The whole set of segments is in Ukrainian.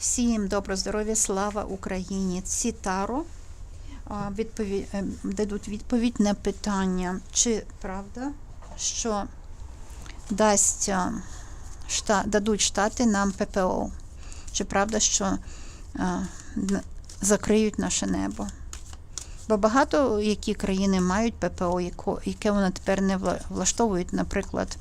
Всім добро здоров'я, слава Україні! Ці таро відпові... е, дадуть відповідь на питання, чи правда, що дасть шта... дадуть Штати нам ППО, чи правда, що а, закриють наше небо. Бо багато які країни мають ППО, яке вони тепер не влаштовують, наприклад,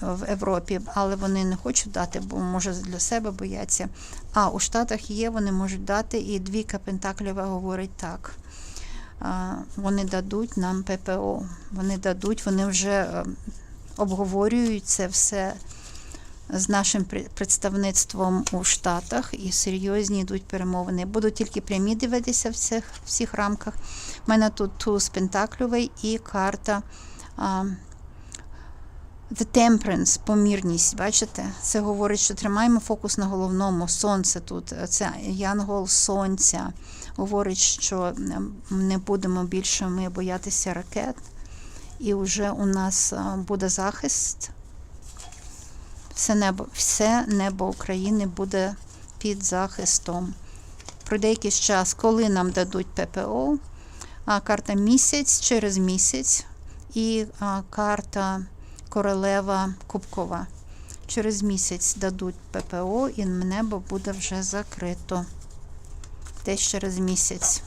в Європі, але вони не хочуть дати, бо може для себе бояться. А у Штатах є, вони можуть дати, і двійка Пентаклєва говорить так. Вони дадуть нам ППО. Вони дадуть, вони вже е, обговорюють це все з нашим пре- представництвом у Штатах і серйозні йдуть перемовини. Буду тільки прямі дивитися в цих всіх рамках. У мене тут туз Пентакльовий і карта. The Temperance, помірність, бачите? Це говорить, що тримаємо фокус на головному. Сонце тут, це янгол сонця. Говорить, що ем, не будемо більше ми боятися ракет, і вже у нас буде захист. Все небо, все небо України буде під захистом. Пройде якийсь час, коли нам дадуть ППО, карта місяць через місяць і карта королева Кубкова. Через місяць дадуть ППО і небо буде вже закрито. Десь через місяць.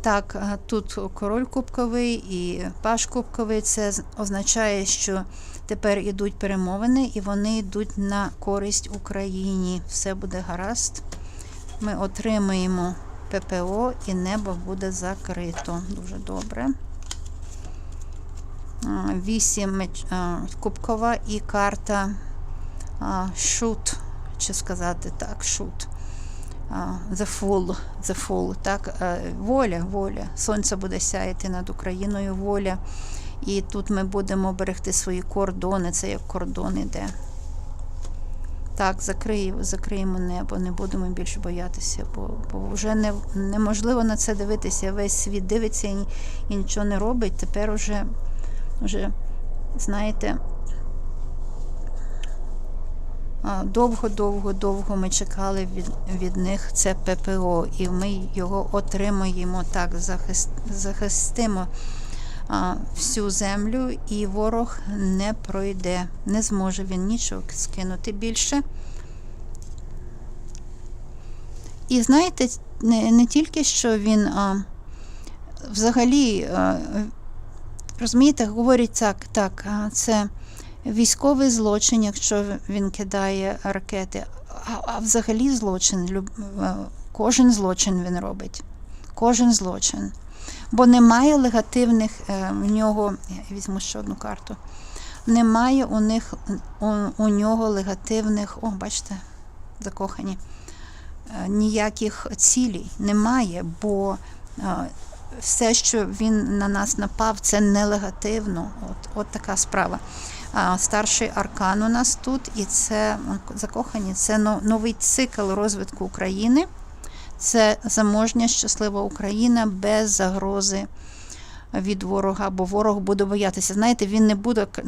Так, тут король кубковий і паш кубковий. Це означає, що тепер йдуть перемовини і вони йдуть на користь Україні. Все буде гаразд. Ми отримаємо ППО і небо буде закрито. Дуже добре. Вісім кубкова і карта шут, чи сказати так, шут. The full, the full, так, е, воля, воля. Сонце буде сяяти над Україною, воля. І тут ми будемо берегти свої кордони, це як кордон іде. Так, закриємо, закриємо небо, не будемо більше боятися, бо, бо вже не, неможливо на це дивитися. Весь світ дивиться і, і нічого не робить. Тепер уже, вже, знаєте, довго-довго довго ми чекали від, від них це ППО, і ми його отримуємо так, захист, захистимо всю землю, і ворог не пройде, не зможе він нічого скинути більше. І знаєте, не, не тільки що він а, взагалі, а, розумієте, говорить так, так, а, це військовий злочин, якщо він кидає ракети, а, а взагалі злочин, люб- е, кожен злочин він робить. Кожен злочин. Бо немає легативних е, в нього, я візьму ще одну карту. Немає у них у, у нього легативних, о, бачите, закохані, е, ніяких цілей немає, бо е, все, що він на нас напав, це нелегативно. От, от така справа. Старший аркан у нас тут, і це закохані, це но- новий цикл розвитку України. Це заможня, щаслива Україна без загрози від ворога, бо ворог буде боятися. Знаєте, він не буде к-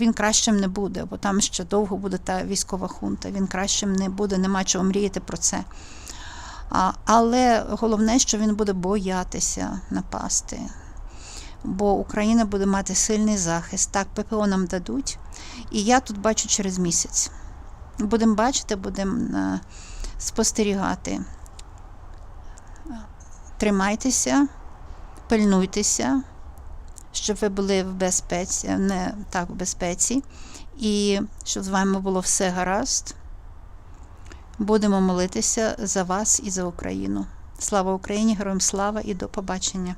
він кращим не буде, бо там ще довго буде та військова хунта. Він кращим не буде, нема чого мріяти про це. Але головне, що він буде боятися напасти. Бо Україна буде мати сильний захист. Так, ППО нам дадуть. І я тут бачу через місяць. Будемо бачити, будемо е, спостерігати. Тримайтеся, пильнуйтеся, щоб ви були в безпеці, не так в безпеці, і щоб з вами було все гаразд. Будемо молитися за вас і за Україну. Слава Україні! Героям слава і до побачення!